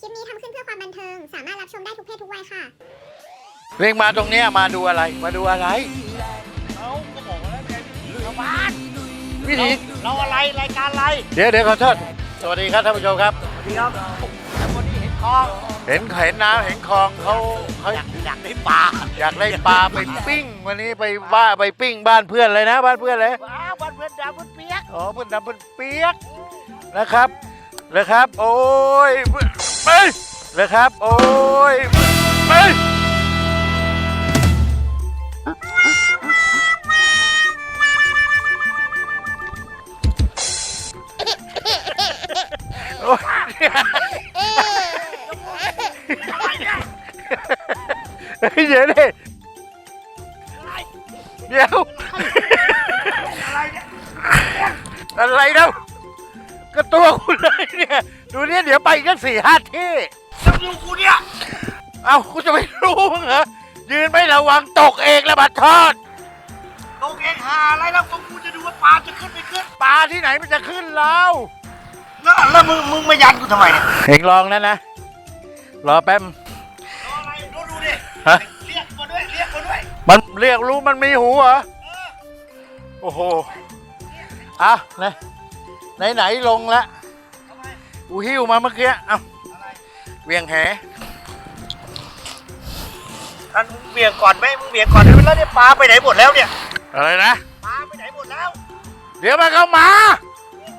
คลิปนี้ทำขึ้นเพื่อความบันเทิง สามารถรับชมได้ทุกเพศทุกวัยค่ะ เร่งมาตรงเนี้ยมาดูอะไร มาดูอะไรเขาก็บอกว่าแล้วไงชาวบ้านวิธีเราอะไรรายการอะไรเดี๋ยวเดี๋ยวขอโทษสวัสดีครับท่านผู้ชมครับ สวัสดีครับแล้ววันนี้เห็นคลองเห็นเห็นน้ำเห็นคลองเขาเขาอยากอยากได้ปลาอยากได้ปลาไปปิ้ง วันนี้ไปว่าไปปิ้งบ้านเพื่อนเลยนะ บ้านเพื่อนเลยว้าววันเพื่อนดาวเพื่อนเปียกอ๋อเพื่อนดำเพื่อนเปียกนะครับนะครับ โอ้ย ไปนะครับ โอ้ยไป ยเดี๋ยวไปกันสี่ห้าที่แล้วดูกูเนี่ย เอ้ากูจะไม่รู้มั้งเหรอ ยืนไม่ระวังตกเองแล้วบัดทอดตรงเองหาอะไรแล้วก็กูจะดูว่าปลาจะขึ้นไม่ขึ้น ปลาที่ไหนมันจะขึ้นแล้วแล้วแล้วมึงมึงมายันกูทำไมเนี่ยเองลองนั่นนะ รอแป๊บรออะไรดูดูดิฮะ เรียกมาด้วยเรียกมาด้วยมันเรียกรู้มันมีหูเหรอโอ้โหอะไหนไหนไหนลงละทำไม กูหิ้วมาเมื่อกี้เอ้าอะไรเวียงแหท่านมึงเบี่ยงก่อนไหมมึงเบี่ยงก่อนได้ไหมแล้วเนี่ยปลาไปไหนหมดแล้วเนี่ยอะไรนะ ปลาไปไหนหมดแล้วเดี๋ยวมันเข้ามา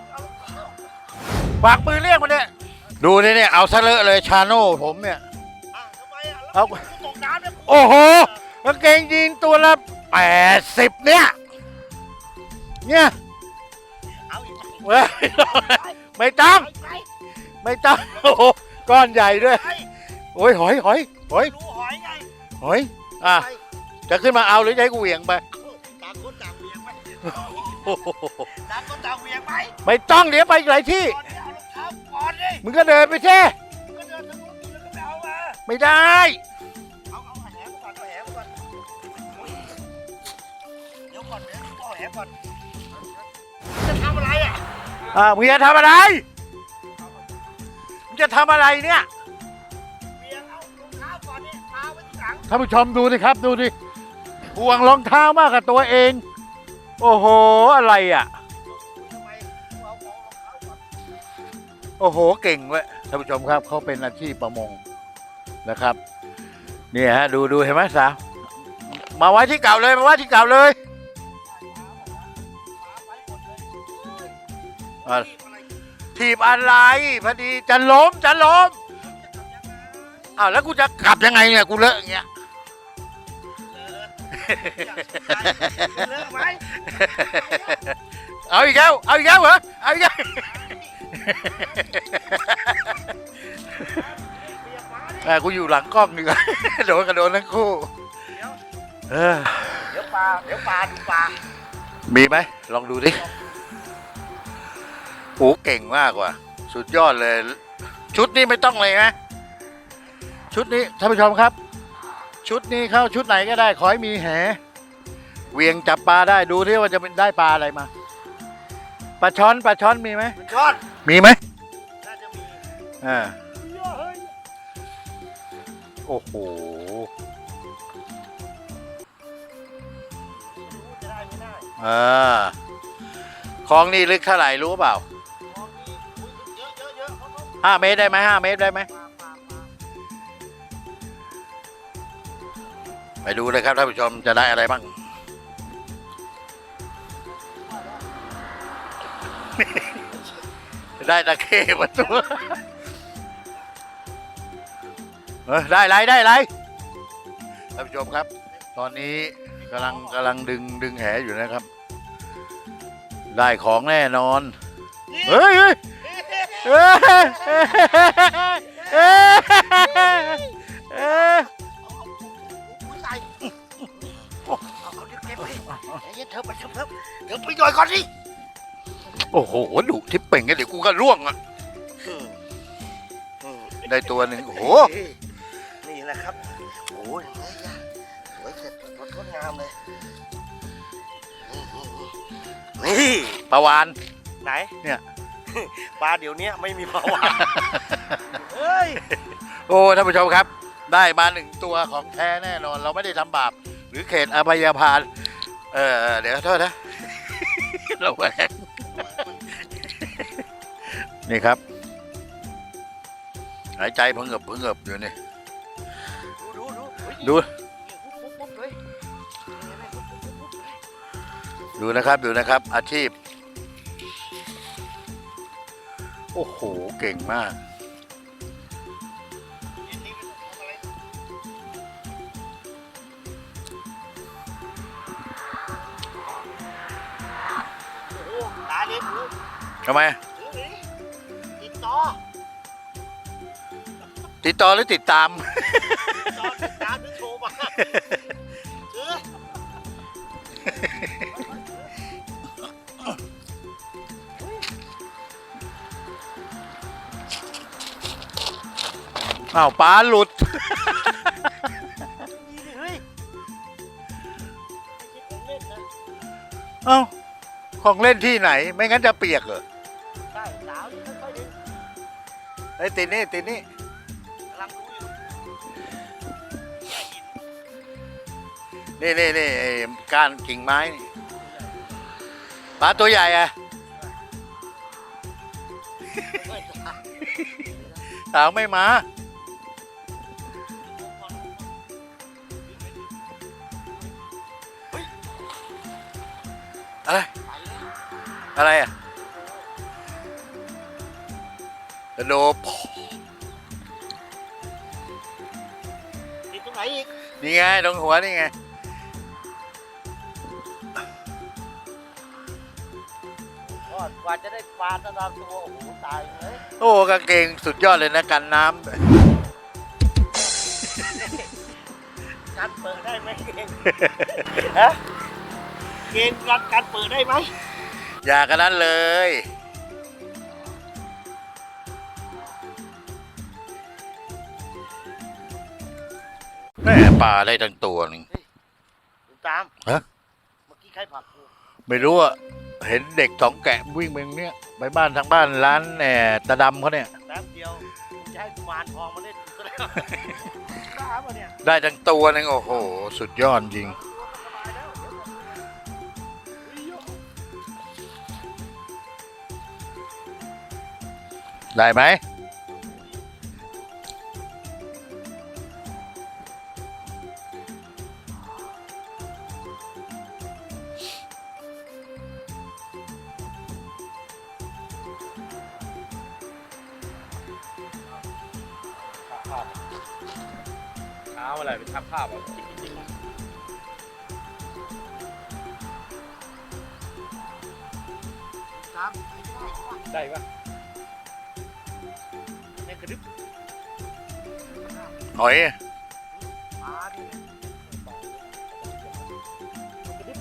เอาเอาฝากมือเรียกมันเนี่ยดูนี่เนี่ยเอาซะเลอะเลยชาโน่ผมเนี่ยอะทำไมอะเอาแล้วกูตกน้ำเนี่ยกูโอ้โหกางเกงยีนตัวละแปดสิบเนี่ยเนี่ยเอาอีกเว้ยไม่ต้องไป ไม่ต้องโอ้โหก้อนใหญ่ด้วยไปโอ้ยหอยหอยหอยดูหอยไงหอยอะไปจะขึ้นมาเอาหรือจะให้กูเหวี่ยงไปต่างคนต่างเวียงไหมโอ้โหต่างคนต่างเวียงไหมไม่ต้องเดี๋ยวไปอีกหลายที่ก่อนเนี่ยเอารองเท้าก่อนดิมึงก็เดินไปแช่ก็เดินทางนู้นแล้วก็ไปเอามา ไม่ได้ เอาเอาแหมาก่อนเอาแหมาก่อนเดี๋ยวก่อนเดี๋ยวเอาแหก่อนจะทำอะไรอะอ่ามึงจะทำอะไรมึง จะทำอะไรเนี่ยเวียงเอารองเท้าก่อนเนี่ยเท้าไว้ที่หลังท่านผู้ชมดูดิครับ ดูดิห่วงรองเท้ามากกับตัวเอง โอ้โห อะไรอะ ทำไมเอาของรองเท้าก่อนโอ้โห เก่งเว้ยท่านผู้ชมครับเขาเป็นอาชีพประมงนะครับเนี่ยฮะดูดูเห็นไหมสาวมาไว้ที่เก่าเลยมาไว้ที่เก่าเลยปลาไปหมดเลยอะ รีบอะไร ถีบอะไรพอดีจะล้มจะล้มอ้าวแล้วกูจะกลับยังไงเนี่ยกูเลอะอย่างเงี้ยเลิกไหมเอาอีกแล้วเอาอีกแล้วเหรอเอาอีกแล้วอ่กูอยู่หลังกล้องดีกว่าโดนกระโดนทั้งคู่เออเดี๋ยวปลาเดี๋ยวปลาดูปลามีไหมลองดูดิ โอ้เก่งมากว่ะ สุดยอดเลย ชุดนี้ไม่ต้องเลยนะชุดนี้ท่านผู้ชมครับ ชุดนี้เข้าชุดไหนก็ได้ ขอให้มีแหเหวียงจับปลาได้ดูที่ว่าจะเป็นได้ปลาอะไรมาปลาช้อนปลาช้อนมีไหมมันยอดมีไหมน่าจะมีอ่าเยอะเฮ้ยโอ้โหรู้จะได้ไม่ได้อ่าคลองนี่ลึกเท่าไหร่รู้เปล่า ห้าเมตรได้ไหมห้าเมตรได้ไหมไปดูเลยครับท่านผู้ชมจะได้อะไรบ้าง ได้ตะเข้มาตัวเออได้ไรได้ไรท่านผู้ชมครับ ตอนนี้กำลังกำลังดึงดึงแหอยู่นะครับ ได้ของแน่นอน เฮ้ย เฮ้ยเฮ้ยเฮ้ยเฮ้ยเฮ้ยอุ้ยตายเอาเอาเดี๋ยวเก็บไปไอ้เหี้ยเธอไปเถอะเถอะเดี๋ยวไปย่อยก่อนสิโอ้โหดุทิปเป่งกันเดี๋ยวกูก็ร่วงอะได้ตัวหนึ่งโอ้โหนี่แหละครับโอ้ยสวยเสร็จสดงดงามเลยนี่ประวาน ไหนเนี่ย ปลาเดี๋ยวนี้ไม่มีปลาวานเฮ้ย โอ้ท่านผู้ชมครับ ได้มาหนึ่งตัวของแท้แน่นอน เราไม่ได้ทำบาป หรือเขตอภัยพานเออเออเดี๋ยวโทษนะเราแหวงนี่ครับ หายใจผงเงบผงเงบอยู่นี่ ดูดูดูเฮ้ยดูนี่ปุ๊บปุ๊บปุ๊บเลยนี่ไงปุ๊บปุ๊บปุ๊บปุ๊บเลยดูนะครับดูนะครับ อาชีพ โอ้โห เก่งมากเย็นนี้มันทำไรโอ้โหตาเล็บหูทำไมหูนี่ติดต่อติดต่อหรือติดตาม ติดต่อติดตามหรือโทรมา อ้าวปลาหลุดนี่เฮ้ยไม่ใช่ของเล่นนะเอ้าของเล่นที่ไหน ไม่งั้นจะเปียกเหรอใช่สาวนี่ค่อยๆดึงไอ้ยติดนี่ติดนี่กำลังดูอยู่นี่นี่นี่ไอ้ก้านกิ่งไม้นี่ปลาตัวใหญ่อะเฮ้ยสาวไม่มา อะไร อะไรอะกระโดดติดตรงไหนอีกนี่ไงตรงหัวนี่ไง กกว่าจะได้ปลาตะดามตัวโอ้โหตายเลยโอ้กางเกงสุดยอดเลยนะกันน้การเปิดได้ไหมเกงฮะ เกงการการเปิดได้ไหมำอย่ากันนั้นเลย แม่ปลาได้ตั้งตัวหนึ่งคุณตามฮะเมื่อกี้ใครผลักกูไม่รู้อะเห็นเด็กสองแกะวิ่งไปตรงเนี้ยไปบ้านทางบ้านร้านแหนตาดำเขาเนี่ย แป๊บเดียวกูจะให้กุมารทองมาเล่นกูซะแล้วกล้าปะเนี่ยได้ทั้งตัวหนึงโอ้โห สุดยอดจริง ได้ไหม เช้าอะไรเป็นทักภาพอะคิดจริงตามได้ปะๆได้ปะแม่งกระดึ๊บ หอยปลาดิกระดึ๊บ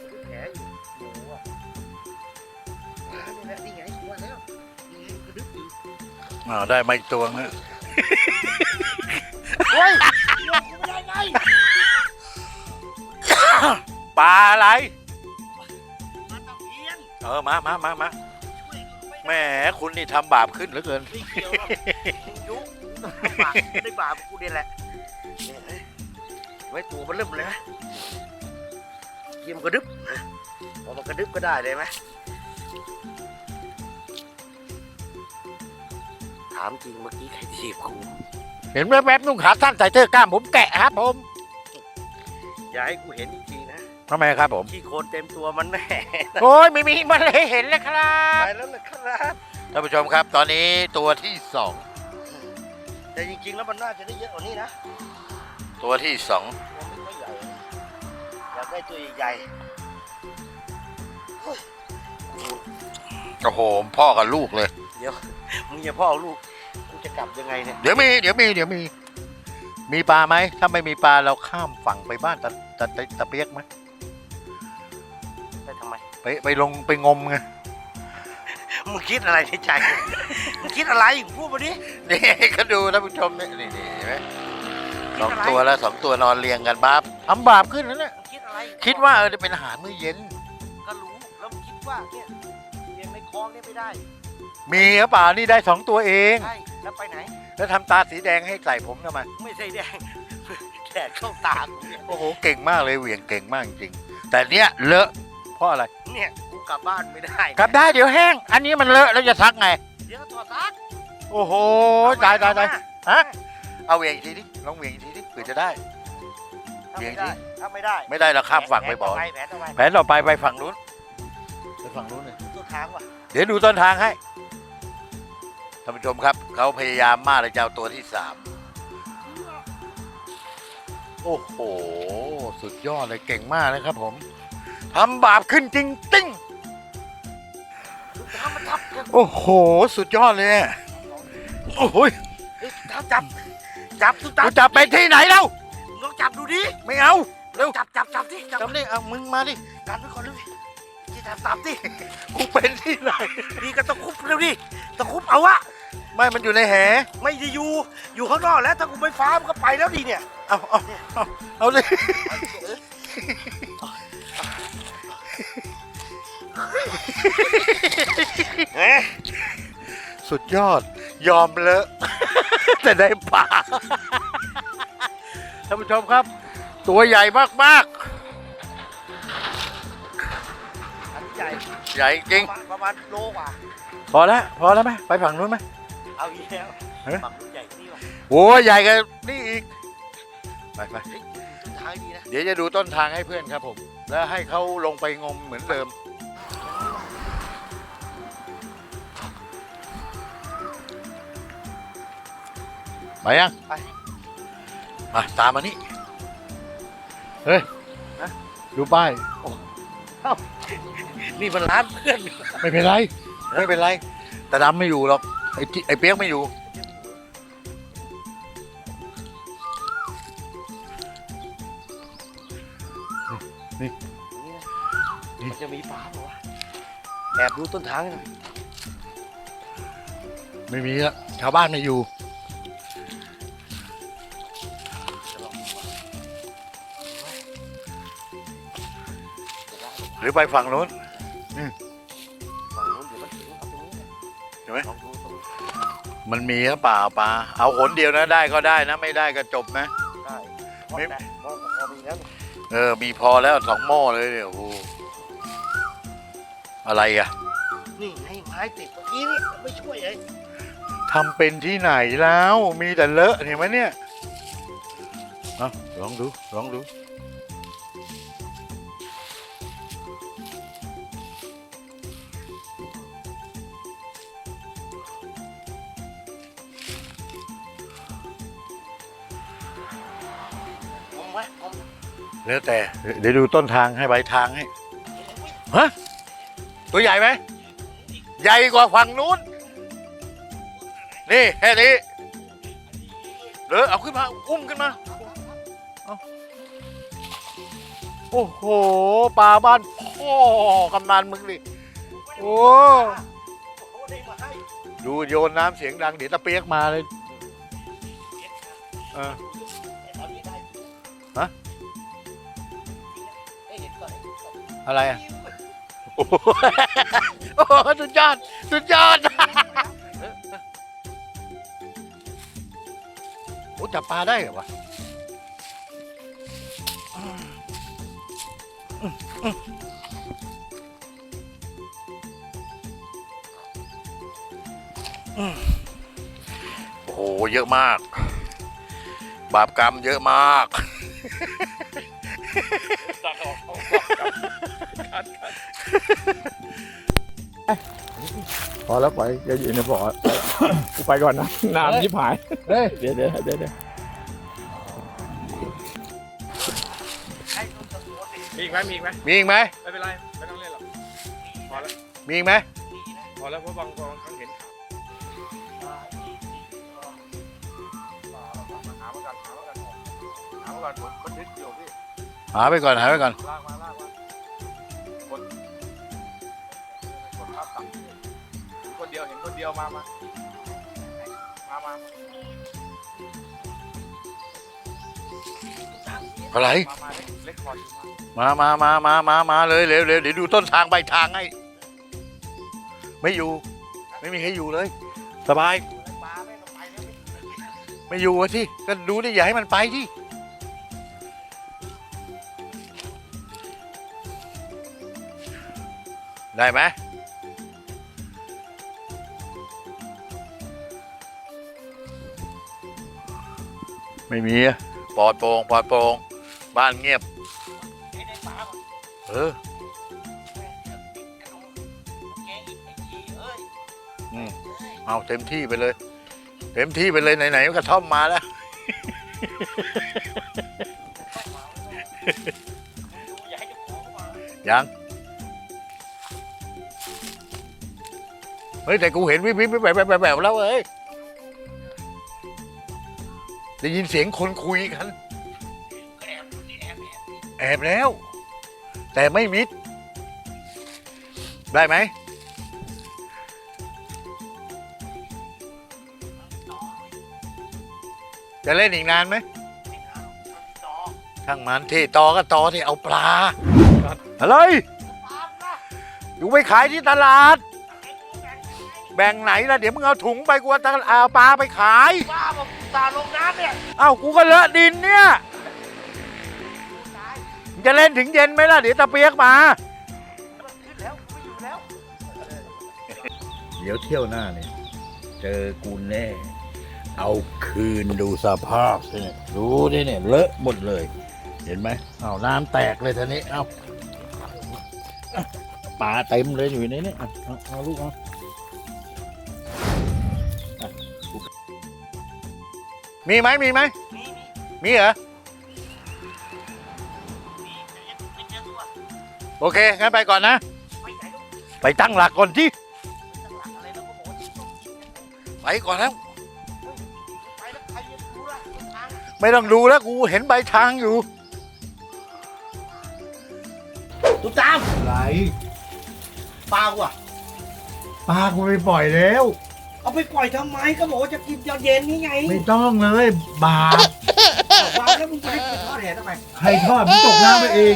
กระดึ๊บแผลอยู่โอ้โหอะนี่แหละนี่ไงกูว่าแล้วนี่ไงกระดึ๊บอยู่อ้าวได้มาอีกตัวนะเฮ้ยโยกกูไม่ได้ไงปลาอะไรมาตะเพียนเออ มามามามาช่วยกูไม่ แหมคุณนี่ทำบาปขึ้นเหลือเกิน ไม่เกี่ยวหรอกมึงบาปได้บาปกูเนี่ยแหละเนี่ยเอ้ยไว้ตัวมันเริ่มเลยไหมเกี่ยมกระดึ๊บพอมันกระดึ๊บก็ได้เลยไหมถามจริงเมื่อกี้ใครถีบกูเห็นแวบๆนุ่งขาสั้นใส่เสื้อกล้ามผมแกะครับผม อย่าให้กูเห็นอีกที ทำไมครับผม ขี้โคลนเต็มตัวมันแม่โอ้ยไม่มีมันเลยเห็นแล้วครับไปแล้วนะครับท่านผู้ชมครับตอนนี้ตัวที่สองแต่จริงๆแล้วมันน่าจะได้เยอะกว่านี้นะตัวที่สองตัวไม่ค่อยใหญ่นะอยากได้ตัวใหญ่ๆเฮ้ยโอ้โหพ่อกับลูกเลยเดี๋ยวมึงอย่าพ่อลูกกูจะกลับยังไงเนี่ยเดี๋ยวมี เดี๋ยวมี เดี๋ยวมี มีปลาไหม ถ้าไม่มีปลาเราข้ามฝั่งไปบ้านตะตะตะตะเปียกไหมไป ทำไม ไปไปลงไปงมไงมึงคิดอะไรในใจ มึงคิดอะไรพูดมาดิ นี่ก็ดูท่านผู้ชมนี่นี่นี่เห็นไหมสองคิดอะไรตัวแล้วสองตัวนอนเรียงกันบาปทำบาปขึ้นแล้วเนี่ยมึงคิดอะไรคิดว่าเออจะเป็นอาหารมื้อเย็น ก็รู้ แล้วมึงคิดว่าเนี่ยเลี้ยงในคลองเนี่ยไม่ได้มีหรือเปล่านี่ได้สองตัวเอง ใช่แล้วไปไหน แล้วทำตาสีแดงให้ใส่ผมทำไมไม่ใช่แดงแดดเข้าตากูเนี่ยโอ้โหเก่งมากเลยเหวี่ยงเก่งมากจริงๆแต่เนี้ยเลอะเพ ราะอะไร เนี่ยกูกลับบ้านไม่ได้กลับได้เดี๋ยวแห้ง อันนี้มันเลอะแล้วจะซักไง เดี๋ยวถอดซักโอ้โหตายตายตายฮะเอาเหวี่ยงอีกทีดิลองเหวี่ยงอีกทีดิเผื่อจะได้ ถ้าไม่ได้ถ้าไม่ได้ไม่ได้เราข้ามฝั่งไปบอกแผนต่อไปแผนต่อไปไปฝั่งนู้นไปฝั่งนู้นเลยต้นทางว่ะเดี๋ยวดูต้นทางให้ท่านผู้ชมครับ เขาพยายามมากเลยจะเอาตัวที่สามโอ้โห สุดยอดเลยเก่งมากนะครับผม ทำบาปขึ้นจริงติ้งทำมันทับกันโอ้โห สุดยอดเลยอะโอ้โหยเฮ้ยจับจับจับตุ๊กูจะไปที่ไหนแล้ว ลองจับดูดิไม่เอา เร็ว จับจับจับดิจับจำได้เอามึงมาดิกันไว้ก่อนเร็วดิที่จับจับดิกูเป็นที่ไหน นี่ก็ต้องคุบเร็วดิต้องคุบเอาวะไม่มันอยู่ในแห ไม่ได้อยู่อยู่ข้างนอกแล้วถ้ากูไปฟ้ามันก็ไปแล้วดิเนี่ย เอาเอาเอาเอาเลย เอ๊ะสุดยอด ยอมเลอะ แต่ได้ปลาท่านผู้ชมครับ ตัวใหญ่มากอันใหญ่ๆ ใหญ่จริง ประมาณประมาณโลกว่า พอแล้ว พอแล้วไหมไปฝั่งนู้นไหม เอาอีกแล้วเอ๊ะฝั่งนู้นใหญ่กว่านี่ว่ะโอ้ยใหญ่กันนี่อีก ไปไปเฮ้ยต้นทางดีนะ เดี๋ยวจะดูต้นทางให้เพื่อนครับผม แล้วให้เขาลงไปงมเหมือนเดิม ไปยังไป มาตามมานี่ เฮ้ยดูป้าย นี่มันร้านเพื่อน ไม่เป็นไร ไม่เป็นไร แต่ดำไม่อยู่หรอก ไอ้จิไอ้เปียกไม่อยู่ มันจะมีปลาเหรอวะแอบดูต้นทางหน่อยไม่มีละชาวบ้านไม่อยู่ หรือไปฝั่งนู้นฝั่งนู้นเดี๋ยวมันถึงเอาตรงนี้เห็นไหมลองดูตรงนี้มันมีหรือเปล่าปลาเอาหนเดียวนะได้ก็ได้นะไม่ได้ก็จบนะ ได้ไม่ ไม่ได้มองพอมีแล้วนี่เออ มีพอแล้วสองหม้อเลยเนี่ยโอ้โหอะไรอะนี่ให้ไม้ติดเมื่อกี้นี่ไม่ช่วยเลยทำเป็นที่ไหนแล้ว มีแต่เลอะเห็นไหมเนี่ยเอาลองดูลองดู แล้วแต่ เดี๋ยวดูต้นทางให้ใบทางให้ฮะตัวใหญ่ไหมใหญ่กว่าฝั่งนู้น นี่แค่นี้เดี๋ยวเอาขึ้นมา อุ้มขึ้นมาโอ้โหปลาบ้านพ่อกำนันมึงดิโอ้โอ้ดูโยนน้ำเสียงดังเดี๋ยวตะเปียกมาเลยเออฮะ อนอะไรอะโอ้โหโอ้โหสุดยอด สุดยอดโอ้จับปลาได้เหรอวะโอ้โหเยอะมาก บาปกรรมเยอะมาก พอแล้วปล่อยจะอยู่ในบ่อกูไปก่อนนะน้ำยิบหาย เฮ้ยเดี๋ยวเดี๋ยวเดี๋ยวเดี๋ยวให้ต้นตะโกนดิมีอีกไหมมีอีกไหมมีอีกไหมไม่เป็นไรไม่ต้องเล่นหรอกพอแล้วมีอีกไหมพอแล้วเพราะบางบางครั้งเห็นหามากันหามากันหามากันผมมันดึกอยู่พี่ หาไปก่อนหาไปก่อนลากมาลากมากดกดภาพตัดเห็นคนเดียวเห็นคนเดียวมามามามาอะไร มามาเล็กคอร์ดมามามามามามาเลยเร็วเร็วเดี๋ยวดูต้นทางใบทางให้ ไม่อยู่ ไม่มีใครอยู่เลย สบายปลาไม่ต้องไปไม่อยู่อะที่ก็ดูดิอย่าให้มันไปที่ ได้ไหมไม่มีอะปลอดโปร่งปลอดโปร่งบ้านเงียบไอ้ในป่าก่อนเออแม่งเดี๋ยวติดกระโดดแกอีกไอ้ทีเอ้ยอืมเอ้ยเอาเต็มที่ไปเลย เต็มที่ไปเลยไหนๆก็กระท่อมมาแล้วเข้ามาเว้ยดูอย่าให้เจ้าของ เฮ้ยแต่กูเห็นวิบวิบวิบแบบแบบแบบแล้วเอ้ยได้ยินเสียงคนคุยกันแอบแล้ว แต่ไม่มิด ได้ไหมจะเล่นอีกนานไหมช่างมันที่ตอก็ตอที่เอาปลา อะไรอยู่ไปขายที่ตลาด แบ่งไหนล่ะเดี๋ยวมึงเอาถุงไปกูเอาตะเอาปลาไปขาย บ้าบอกกูตาลงน้ำเนี่ยเอ้ากูก็เลอะดินเนี่ยกูตายมึงจะเล่นถึงเย็นไหมล่ะเดี๋ยวตะเปียกมา มันขึ้นแล้วกูไม่อยู่แล้ว เดี๋ยวเที่ยวหน้าเนี่ย เจอกูแน่ เอาคืนดูสภาพสิเนี่ยดูดิเนี่ยเลอะหมดเลย เห็นไหมเอาน้ำแตกเลยทีนี้เอาปลาเต็มเลยอยู่ในนี้เอาเอาเอาลูกเอา มีไหมมีไหมมีมีมีเหรอมีแต่ยังไม่เจอตัวโอเคงั้นไปก่อนนะไปไหนลูกไปตั้งหลักก่อนที่ไปตั้งหลักอะไรแล้วก็บอกว่าต้องกินกันไปก่อนแล้วไปแล้วใครจะรู้ล่ะทางไม่ต้องดูแล้วกูเห็นใบทางอยู่ตุ๊ตามไหลปลาว่ะปลากูไปปล่อยแล้ว เอาไปปล่อยทำไมก็บอกว่าจะกินตอนเย็นนี่ไงไม่ต้องเลยบาปปลาแล้วมึงไปไปทอดแหทำไมใครทอดมันตกน้ำไปเอง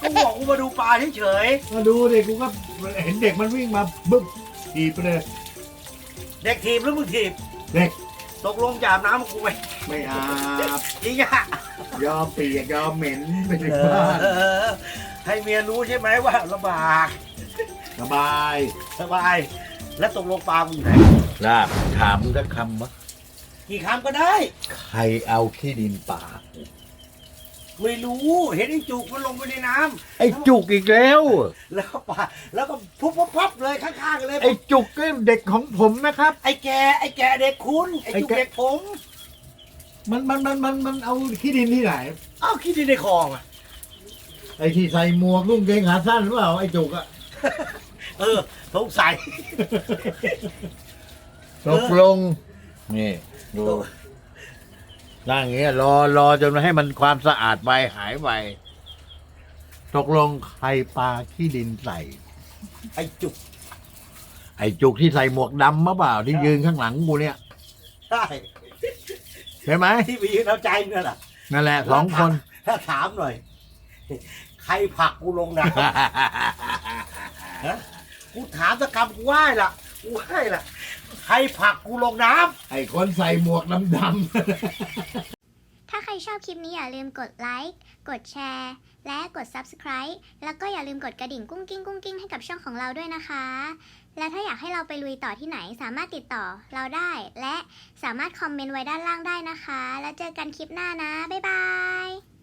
ก็บอกกูมาดูปลาเฉยมาดูเด็กกูก็เห็นเด็กมันวิ่งมาบึ้มถีบไปเลยๆเด็กทีมหรือมึงทีมเด็กตกลงจาบน้ำกับกูไหมไม่อาบจริงอะยอมเปียกยอมเหม็นไปถึงเอบ้านอให้เมียรู้ใช่ไหมว่าลำบากสบายสบาย แล้วตกลงปลามึงอยู่ไหนลาบถามสักคำวะกี่คำก็ได้ ใครเอาที่ดินป่า ไม่รู้ เห็นไอ้จุกมันลงไปในน้ำไอ้จุกอีกแล้ว แล้วก็ปลาแล้วก็พุบพับพับเลยข้างๆกันเลย ไอ้จุกก็เด็กของผมนะครับ ไอ้แกไอ้แกเด็กคุณไอ้จุกไอ้แก เด็กผมมันมันมันมันมันเอาที่ดินที่ไหนเอ้าคิดดีในคลองอะไอ้ที่ใส่หมวกนุ่งเกงขาสั้นหรือเปล่าไอ้จุกอะ เออสงสัย ตกลง นี่ ดูนั่งอย่างเงี้ยรอรอจนให้มันความสะอาดไปหายไปตกลงใครปลาขี้ดินใส่ ไอ้จุกไอ้จุกที่ใส่หมวกดำมะเปล่าที่ยืนข้างหลังกูเนี่ยใช่ใช่ไหมที่ไปยืนเอาใจมึงนั่นแหละนั่นแหละสองคน ถ้าถามหน่อย ใครผลักกูลงน้ำ กูถามสักคำกูไหว้ละกูไหว้ละใครผลักกูลงน้ำ ไอ้คนใส่หมวกดำถ้าใครชอบคลิปนี้อย่าลืมกดไลค์ กดแชร์ และกด Subscribe แล้วก็อย่าลืมกดกระดิ่งกุ้งกิ้งกุ้งกิ้งให้กับช่องของเราด้วยนะคะ และถ้าอยากให้เราไปลุยต่อที่ไหนสามารถติดต่อเราได้ และสามารถคอมเมนต์ไว้ด้านล่างได้นะคะ แล้วเจอกันคลิปหน้านะ บ๊ายบาย